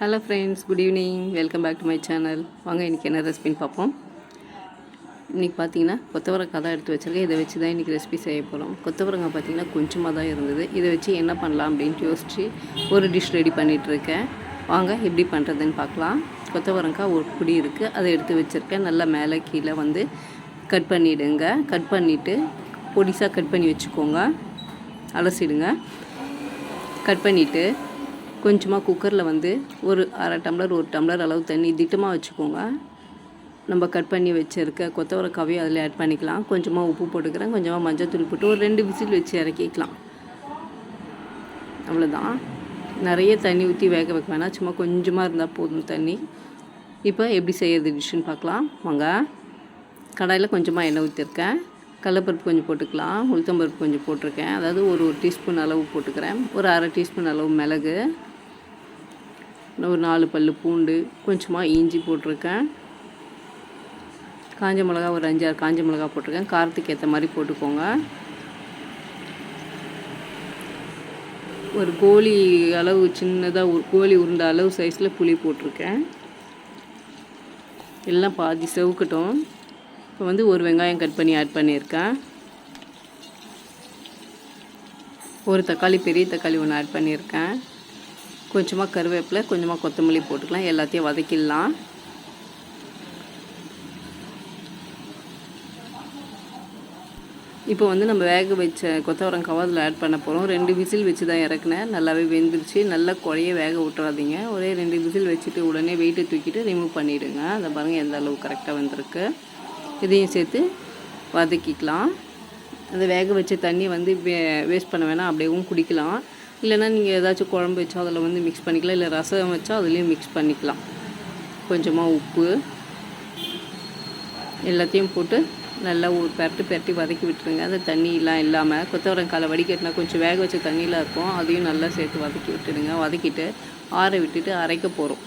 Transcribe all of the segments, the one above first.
Hello friends good evening welcome back to my channel வாங்க இன்றைக்கி என்ன ரெசிபின்னு பார்ப்போம். இன்றைக்கி பார்த்தீங்கன்னா கொத்தவரங்காய் தான் எடுத்து வச்சுருக்கேன். இதை வச்சு தான் இன்றைக்கி ரெசிபி செய்ய போகிறோம் கொத்தவரங்காய் பார்த்தீங்கன்னா கொஞ்சமாக தான் இருந்தது. இதை வச்சு என்ன பண்ணலாம் அப்படின்ட்டு யோசித்து ஒரு டிஷ் ரெடி பண்ணிகிட்ருக்கேன் வாங்க எப்படி பண்ணுறதுன்னு பார்க்கலாம். கொத்தவரங்காய் ஒரு குடி இருக்குது அதை எடுத்து வச்சுருக்கேன். நல்லா மேலே கீழே வந்து கட் பண்ணிவிடுங்க கட் பண்ணிவிட்டு பொடிசாக கட் பண்ணி வச்சுக்கோங்க. அலசிடுங்க. கட் பண்ணிவிட்டு கொஞ்சமாக குக்கரில் வந்து ஒரு அரை டம்ளர் ஒரு டம்ளர் அளவு தண்ணி திட்டமாக வச்சுக்கோங்க. நம்ம கட் பண்ணி வச்சுருக்க கொத்தவரக்காவையும் அதில் ஆட் பண்ணிக்கலாம். கொஞ்சமாக உப்பு போட்டுக்கிறேன். கொஞ்சமாக மஞ்சள் தூள் போட்டு ஒரு ரெண்டு விசில் வச்சு இறக்கிக்கலாம். அவ்வளோதான் நிறைய தண்ணி ஊற்றி வேக வைக்க வேணாம். சும்மா கொஞ்சமாக இருந்தால் போதும் தண்ணி. இப்போ எப்படி செய்யறது டிஷ்ஷுன்னு பார்க்கலாம். வாங்க. கடாயில் கொஞ்சமாக எண்ணெய் ஊற்றிருக்கேன் கடலப்பருப்பு கொஞ்சம் போட்டுக்கலாம். உளுத்தம்பருப்பு கொஞ்சம் போட்டிருக்கேன். அதாவது ஒரு ஒரு டீஸ்பூன் அளவு போட்டுக்கிறேன். ஒரு அரை டீஸ்பூன் அளவு மிளகு. ஒரு நாலு பல் பூண்டு கொஞ்சமாக இஞ்சி போட்டிருக்கேன். காஞ்ச மிளகா ஒரு அஞ்சாறு காஞ்ச மிளகா போட்டிருக்கேன். காரத்துக்கு ஏற்ற மாதிரி போட்டுக்கோங்க. ஒரு கோழி அளவு சின்னதாக ஒரு கோழி உருண்ட அளவு சைஸில் புளி போட்டிருக்கேன். எல்லாம் பாதி செவுக்கட்டும். இப்போ வந்து ஒரு வெங்காயம் கட் பண்ணி ஆட் பண்ணியிருக்கேன். ஒரு தக்காளி பெரிய தக்காளி ஒன்று ஆட் பண்ணியிருக்கேன். கொஞ்சமாக கருவேப்பிலை கொஞ்சமாக கொத்தமல்லி போட்டுக்கலாம். எல்லாத்தையும் வதக்கிடலாம். இப்போ வந்து நம்ம வேக வச்ச கொத்தவரங்காவை அதில் ஆட் பண்ண போகிறோம் ரெண்டு விசில் வச்சு தான் இறக்குனேன். நல்லாவே வெந்துருச்சு. நல்லா குழைய வேக விட்டுறாதீங்க. ஒரே ரெண்டு விசில் வச்சுட்டு உடனே வெயிட்டை தூக்கிட்டு ரிமூவ் பண்ணிவிடுங்க அதை பாருங்கள் எந்த அளவு கரெக்டாக வந்திருக்கு. இதையும் சேர்த்து வதக்கிக்கலாம். அந்த வேக வச்ச தண்ணி வந்து வே வேஸ்ட் பண்ண வேணாம். அப்படியேவும் குடிக்கலாம். இல்லைன்னா நீங்கள் ஏதாச்சும் குழம்பு வச்சா அதில் வந்து மிக்ஸ் பண்ணிக்கலாம். இல்லை ரசம் வச்சா அதுலேயும் மிக்ஸ் பண்ணிக்கலாம். கொஞ்சமாக உப்பு எல்லாத்தையும் போட்டு நல்லா ஒரு பரட்டு பரட்டி வதக்கி விட்டுருங்க. அந்த தண்ணியெலாம் இல்லாமல் கொத்தவரங்காலை வடிகட்டினா கொஞ்சம் வேக வச்ச தண்ணியில் இருக்கும். அதையும் நல்லா சேர்த்து வதக்கி விட்டுடுங்க. வதக்கிட்டு ஆற விட்டுட்டு அரைக்க போகிறோம்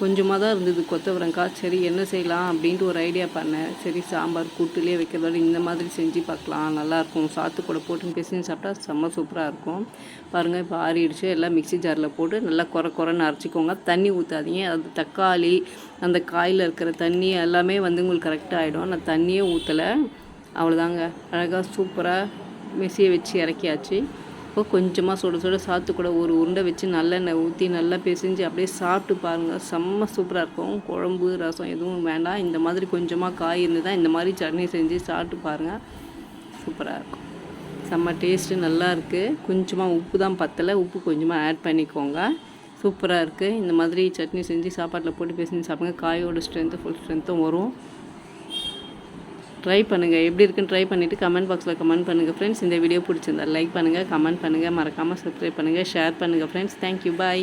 கொஞ்சமாக தான் இருந்தது. கொத்தவரங்காய் சரி என்ன செய்யலாம் அப்படின்ட்டு ஒரு ஐடியா பண்ணேன். சரி சாம்பார் கூட்டுலேயே வைக்கிறதோட இந்த மாதிரி செஞ்சு பார்க்கலாம். நல்லாயிருக்கும் சாத்து கூட போட்டு பிசைஞ்சு சாப்பிட்டா செம்ம சூப்பராக இருக்கும். பாருங்கள் இப்போ ஆறிடுச்சு. எல்லாம் மிக்சி ஜாரில் போட்டு நல்லா குறை குறைன்னு அரைச்சிக்கோங்க. தண்ணி ஊற்றாதீங்க அது தக்காளி அந்த காயில் இருக்கிற தண்ணி எல்லாமே வந்து உங்களுக்கு கரெக்டாக ஆகிடும் நான் தண்ணியே ஊற்றலை அவ்வளோதாங்க அழகாக சூப்பராக மிக்சியை வச்சு இறக்கியாச்சு. அப்போ கொஞ்சமாக சுட சுட சாத்து கூட ஒரு உருண்டை வச்சு நல்லெண்ணெய் ஊற்றி நல்லா பிசைஞ்சு அப்படியே சாப்பிட்டு பாருங்கள் செம்ம சூப்பராக இருக்கும். குழம்பு ரசம் எதுவும் வேண்டாம். இந்த மாதிரி கொஞ்சமாக காய் இருந்து தான் இந்த மாதிரி சட்னி செஞ்சு சாப்பிட்டு பாருங்கள் சூப்பராக இருக்கும். செம்ம டேஸ்ட்டு நல்லா இருக்குது கொஞ்சமாக உப்பு தான் பத்தலை. உப்பு கொஞ்சமாக ஆட் பண்ணிக்கோங்க. சூப்பராக இருக்குது இந்த மாதிரி சட்னி செஞ்சு சாப்பாட்டில் போட்டு பேசி சாப்பிடுங்க. காயோட ஸ்ட்ரென்த்து ஃபுல் ஸ்ட்ரென்த்தும் வரும். ட்ரை பண்ணுங்கள் எப்படி இருக்குன்னு ட்ரை பண்ணிவிட்டு கமெண்ட் பாக்ஸில் கமெண்ட் பண்ணுங்கள் ஃப்ரெண்ட்ஸ் இந்த வீடியோ பிடிச்சிருந்தா லைக் பண்ணுங்கள் கமெண்ட் பண்ணுங்கள் மறக்காமல் சப்ஸ்கிரைப் பண்ணுங்கள் ஷேர் பண்ணுங்கள் ஃப்ரெண்ட்ஸ் தேங்க்யூ பாய்